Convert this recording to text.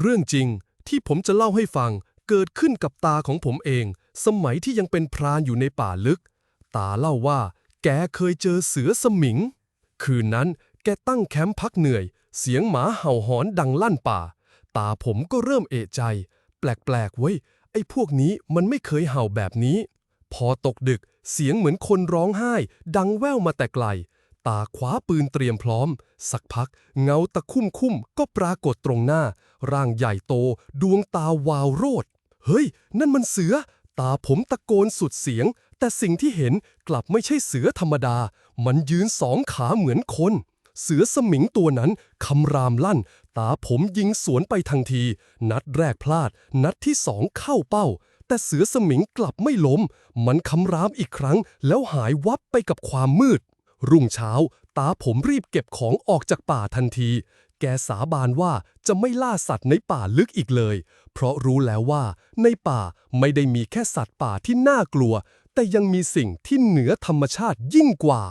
เรื่องจริงที่ผมจะเล่าให้ฟังเกิดขึ้นกับตาของผมเอง สมัยที่ยังเป็นพรานอยู่ในป่าลึก ตาเล่าว่า แกเคยเจอเสือสมิง คืนนั้นแกตั้งแคมป์พักเหนื่อย เสียงหมาเห่าหอนดังลั่นป่า ตาผมก็เริ่มเอะใจ แปลกๆเว้ย ไอ้พวกนี้มันไม่เคยเห่าแบบนี้ พอตกดึกเสียงเหมือนคนร้องไห้ ดังแว่วมาแต่ไกล ตาคว้าปืนเตรียมพร้อม สักพักเงาตะคุ่มคุ่มๆก็ปรากฏตรงหน้า ร่างใหญ่โต ดวงตาวาวโรด เฮ้ย นั่นมันเสือ ตาผมตะโกนสุดเสียง แต่สิ่งที่เห็นกลับไม่ใช่เสือธรรมดา มันยืนสองขาเหมือนคน เสือสมิงตัวนั้นคำรามลั่น ตาผมยิงสวนไปทันที นัดแรกพลาด นัดที่สองเข้าเป้า แต่เสือสมิงกลับไม่ล้ม มันคำรามอีกครั้ง แล้วหายวับไปกับความมืด รุ่งเช้าตาผมรีบเก็บของออกจากป่าทันที แกสาบานว่าจะไม่ล่าสัตว์ในป่าลึกอีกเลย เพราะรู้แล้วว่าในป่าไม่ได้มีแค่สัตว์ป่าที่น่ากลัว แต่ยังมีสิ่งที่เหนือธรรมชาติยิ่งกว่า